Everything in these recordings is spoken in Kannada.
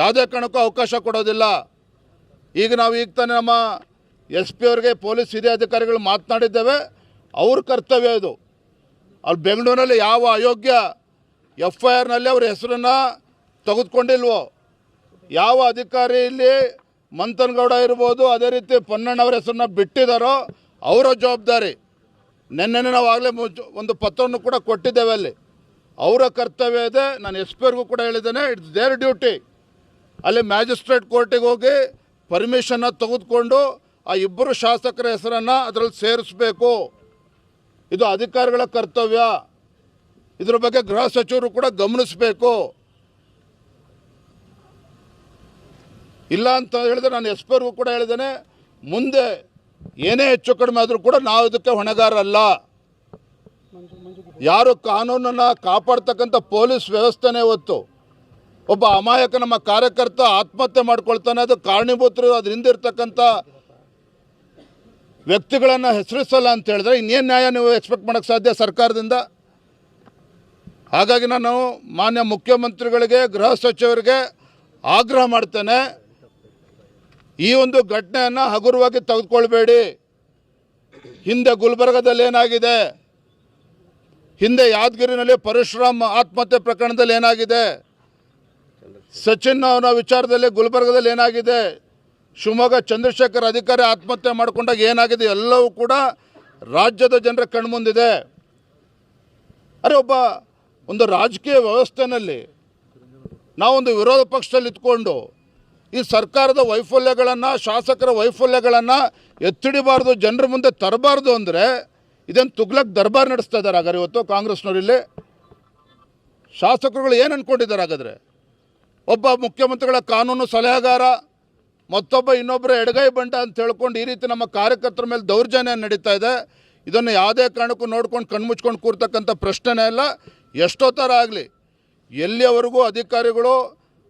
ಯಾವುದೇ ಕಾರಣಕ್ಕೂ ಅವಕಾಶ ಕೊಡೋದಿಲ್ಲ. ಈಗ ನಾವು ಈಗ ತಾನೇ ನಮ್ಮ ಎಸ್ ಪಿ ಅವ್ರಿಗೆ ಪೊಲೀಸ್ ಹಿರಿಯ ಅಧಿಕಾರಿಗಳು ಮಾತನಾಡಿದ್ದೇವೆ. ಅವ್ರ ಕರ್ತವ್ಯ ಇದು. ಅಲ್ಲಿ ಬೆಂಗಳೂರಿನಲ್ಲಿ ಯಾವ ಅಯೋಗ್ಯ ಎಫ್ ಐ ಆರ್ನಲ್ಲಿ ಅವ್ರ ಹೆಸರನ್ನು ತೆಗೆದುಕೊಂಡಿಲ್ವೋ, ಯಾವ ಅಧಿಕಾರಿ ಇಲ್ಲಿ ಮಂಥನ್ಗೌಡ ಇರ್ಬೋದು, ಅದೇ ರೀತಿ ಪೊನ್ನಣ್ಣವ್ರ ಹೆಸರನ್ನ ಬಿಟ್ಟಿದ್ದಾರೋ ಅವರ ಜವಾಬ್ದಾರಿ. ನಿನ್ನೆ ನಾವು ಆಗಲೇ ಒಂದು ಪತ್ರವನ್ನು ಕೂಡ ಕೊಟ್ಟಿದ್ದೇವೆ ಅಲ್ಲಿ. ಅವರ ಕರ್ತವ್ಯ ಇದೆ. ನಾನು ಎಸ್ ಪಿ ಅವ್ರಿಗೂ ಕೂಡ ಹೇಳಿದ್ದೇನೆ, ಇಟ್ಸ್ ದೇರ್ ಡ್ಯೂಟಿ ಅಲ್ಲಿ ಮ್ಯಾಜಿಸ್ಟ್ರೇಟ್ ಕೋರ್ಟಿಗೆ ಹೋಗಿ ಪರ್ಮಿಷನ್ನ ತೆಗೆದುಕೊಂಡು ಆ ಇಬ್ಬರು ಶಾಸಕರ ಹೆಸರನ್ನು ಅದರಲ್ಲಿ ಸೇರಿಸಬೇಕು. ಇದು ಅಧಿಕಾರಿಗಳ ಕರ್ತವ್ಯ. ಇದ್ರ ಬಗ್ಗೆ ಗೃಹ ಸಚಿವರು ಕೂಡ ಗಮನಿಸಬೇಕು. ಇಲ್ಲ ಅಂತ ಹೇಳಿದ್ರೆ ನಾನು ಎಸ್ ಕೂಡ ಹೇಳಿದ್ದೇನೆ, ಮುಂದೆ ಏನೇ ಹೆಚ್ಚು ಕಡಿಮೆ ಆದರೂ ಕೂಡ ನಾವು ಇದಕ್ಕೆ ಹೊಣೆಗಾರಲ್ಲ ಯಾರು ಕಾನೂನನ್ನು ಕಾಪಾಡ್ತಕ್ಕಂಥ ಪೊಲೀಸ್ ವ್ಯವಸ್ಥೆನೇ ಇವತ್ತು ಒಬ್ಬ ಅಮಾಯಕ ನಮ್ಮ ಕಾರ್ಯಕರ್ತ ಆತ್ಮಹತ್ಯೆ ಮಾಡ್ಕೊಳ್ತಾನೆ, ಅದು ಕಾರಣೀಭೂತರು ಅದ್ರ ಹಿಂದಿರ್ತಕ್ಕಂಥ ವ್ಯಕ್ತಿಗಳನ್ನು ಹೆಸರಿಸಲ್ಲ ಅಂತ ಹೇಳಿದ್ರೆ ಇನ್ನೇನು ನ್ಯಾಯ ನೀವು ಎಕ್ಸ್ಪೆಕ್ಟ್ ಮಾಡೋಕ್ಕೆ ಸಾಧ್ಯ ಸರ್ಕಾರದಿಂದ? ಹಾಗಾಗಿ ನಾನು ಮಾನ್ಯ ಮುಖ್ಯಮಂತ್ರಿಗಳಿಗೆ, ಗೃಹ ಸಚಿವರಿಗೆ ಆಗ್ರಹ ಮಾಡ್ತೇನೆ. ಈ ಒಂದು ಘಟನೆಯನ್ನು ಹಗುರವಾಗಿ ತೆಗೆದುಕೊಳ್ಬೇಡಿ. ಹಿಂದೆ ಗುಲ್ಬರ್ಗದಲ್ಲಿ ಏನಾಗಿದೆ? ಹಿಂದೆ ಯಾದಗಿರಿನಲ್ಲಿ ಪರಶುರಾಮ್ ಆತ್ಮಹತ್ಯೆ ಪ್ರಕರಣದಲ್ಲಿ ಏನಾಗಿದೆ? ಸಚಿನ್ ಅವರ ವಿಚಾರದಲ್ಲಿ ಗುಲ್ಬರ್ಗದಲ್ಲಿ ಏನಾಗಿದೆ? ಶಿವಮೊಗ್ಗ ಚಂದ್ರಶೇಖರ್ ಅಧಿಕಾರಿ ಆತ್ಮಹತ್ಯೆ ಮಾಡಿಕೊಂಡಾಗ ಏನಾಗಿದೆ? ಎಲ್ಲವೂ ಕೂಡ ರಾಜ್ಯದ ಜನರ ಕಣ್ಮುಂದಿದೆ. ಅರೆ ಒಬ್ಬ ಒಂದು ರಾಜಕೀಯ ವ್ಯವಸ್ಥೆನಲ್ಲಿ ನಾವೊಂದು ವಿರೋಧ ಪಕ್ಷದಲ್ಲಿ ಇದ್ಕೊಂಡು ಈ ಸರ್ಕಾರದ ವೈಫಲ್ಯಗಳನ್ನು, ಶಾಸಕರ ವೈಫಲ್ಯಗಳನ್ನು ಎತ್ತಿಡಿಬಾರ್ದು, ಜನರ ಮುಂದೆ ತರಬಾರ್ದು ಅಂದರೆ ಇದನ್ನು ತುಗ್ಲಕ್ ದರ್ಬಾರ್ ನಡೆಸ್ತಾ ಇದ್ದಾರೆ ಹಾಗಾದ್ರೆ ಇವತ್ತು ಕಾಂಗ್ರೆಸ್ನವರಿಲ್ಲಿ ಶಾಸಕರುಗಳು ಏನು ಅಂದ್ಕೊಂಡಿದ್ದಾರೆ ಹಾಗಾದರೆ? ಒಬ್ಬ ಮುಖ್ಯಮಂತ್ರಿಗಳ ಕಾನೂನು ಸಲಹೆಗಾರ, ಮತ್ತೊಬ್ಬ ಇನ್ನೊಬ್ಬರ ಎಡಗೈ ಬಂಡ ಅಂತ ಹೇಳ್ಕೊಂಡು ಈ ರೀತಿ ನಮ್ಮ ಕಾರ್ಯಕರ್ತರ ಮೇಲೆ ದೌರ್ಜನ್ಯ ನಡೀತಾ ಇದೆ. ಇದನ್ನು ಯಾವುದೇ ಕಾರಣಕ್ಕೂ ನೋಡ್ಕೊಂಡು ಕಣ್ಮುಚ್ಕೊಂಡು ಕೂರ್ತಕ್ಕಂಥ ಪ್ರಶ್ನೆನೇ ಇಲ್ಲ. ಎಷ್ಟೋ ಥರ ಆಗಲಿ, ಎಲ್ಲಿಯವರೆಗೂ ಅಧಿಕಾರಿಗಳು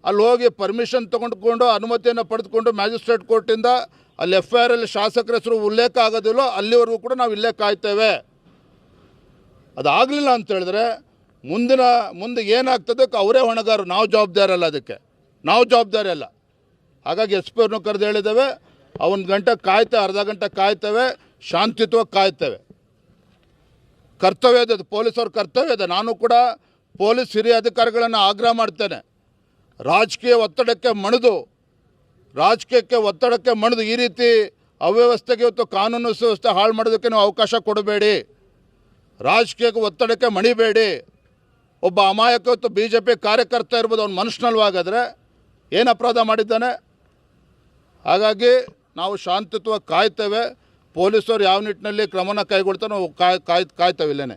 ಅಲ್ಲಿ ಹೋಗಿ ಪರ್ಮಿಷನ್ ತೊಗೊಂಡುಕೊಂಡು ಅನುಮತಿಯನ್ನು ಪಡೆದುಕೊಂಡು ಮ್ಯಾಜಿಸ್ಟ್ರೇಟ್ ಕೋರ್ಟಿಂದ ಅಲ್ಲಿ ಎಫ್ ಐ ಆರಲ್ಲಿ ಶಾಸಕರ ಹೆಸರು ಉಲ್ಲೇಖ ಆಗೋದಿಲ್ಲೋ, ಅಲ್ಲಿವರೆಗೂ ಕೂಡ ನಾವು ಇಲ್ಲೇ ಕಾಯ್ತೇವೆ. ಅದಾಗಲಿಲ್ಲ ಅಂತ ಹೇಳಿದ್ರೆ ಮುಂದಿನ, ಮುಂದೆ ಏನಾಗ್ತದೆ ಅವರೇ ಹೊಣೆಗಾರರು. ನಾವು ಜವಾಬ್ದಾರಿ ಅಲ್ಲ ಅದಕ್ಕೆ. ನಾವು ಜವಾಬ್ದಾರಿ ಅಲ್ಲ. ಹಾಗಾಗಿ ಎಸ್ ಪಿ ಅವ್ರನ್ನೂ ಕರೆದು ಹೇಳಿದ್ದೇವೆ. ಒಂದು ಗಂಟೆ ಕಾಯ್ತೇವೆ, ಅರ್ಧ ಗಂಟೆ ಕಾಯ್ತೇವೆ ಶಾಂತಿಯುತವಾಗಿ ಕಾಯ್ತೇವೆ. ಕರ್ತವ್ಯ ಇದೆ ಅದು ಪೊಲೀಸವ್ರ ಕರ್ತವ್ಯ ಇದೆ ನಾನು ಕೂಡ ಪೊಲೀಸ್ ಹಿರಿಯ ಅಧಿಕಾರಿಗಳನ್ನು ಆಗ್ರಹ ಮಾಡ್ತೇನೆ. ರಾಜಕೀಯ ಒತ್ತಡಕ್ಕೆ ಮಣಿದು, ರಾಜಕೀಯಕ್ಕೆ ಒತ್ತಡಕ್ಕೆ ಮಣಿದು ಈ ರೀತಿ ಅವ್ಯವಸ್ಥೆಗೆ ಇವತ್ತು ಕಾನೂನು ಸುವ್ಯವಸ್ಥೆ ಹಾಳು ಮಾಡೋದಕ್ಕೆ ನೀವು ಅವಕಾಶ ಕೊಡಬೇಡಿ. ರಾಜಕೀಯಕ್ಕೆ ಒತ್ತಡಕ್ಕೆ ಮಣಿಬೇಡಿ. ಒಬ್ಬ ಅಮಾಯಕ ಇವತ್ತು ಬಿ ಜೆ ಪಿ ಕಾರ್ಯಕರ್ತ ಇರ್ಬೋದು ಅವ್ನು ಮನುಷ್ಯನಲ್ವಾಗಾದರೆ ಏನು ಅಪರಾಧ ಮಾಡಿದ್ದಾನೆ? ಹಾಗಾಗಿ ನಾವು ಶಾಂತಿತ್ವ ಕಾಯ್ತೇವೆ. ಪೊಲೀಸರು ಯಾವ ನಿಟ್ಟಿನಲ್ಲಿ ಕ್ರಮನ ಕೈಗೊಳ್ತಾರೆ ನಾವು ಕಾಯ್ ಕಾಯ್, ಕಾಯ್ತೇವೆ ಇಲ್ಲೇನೆ.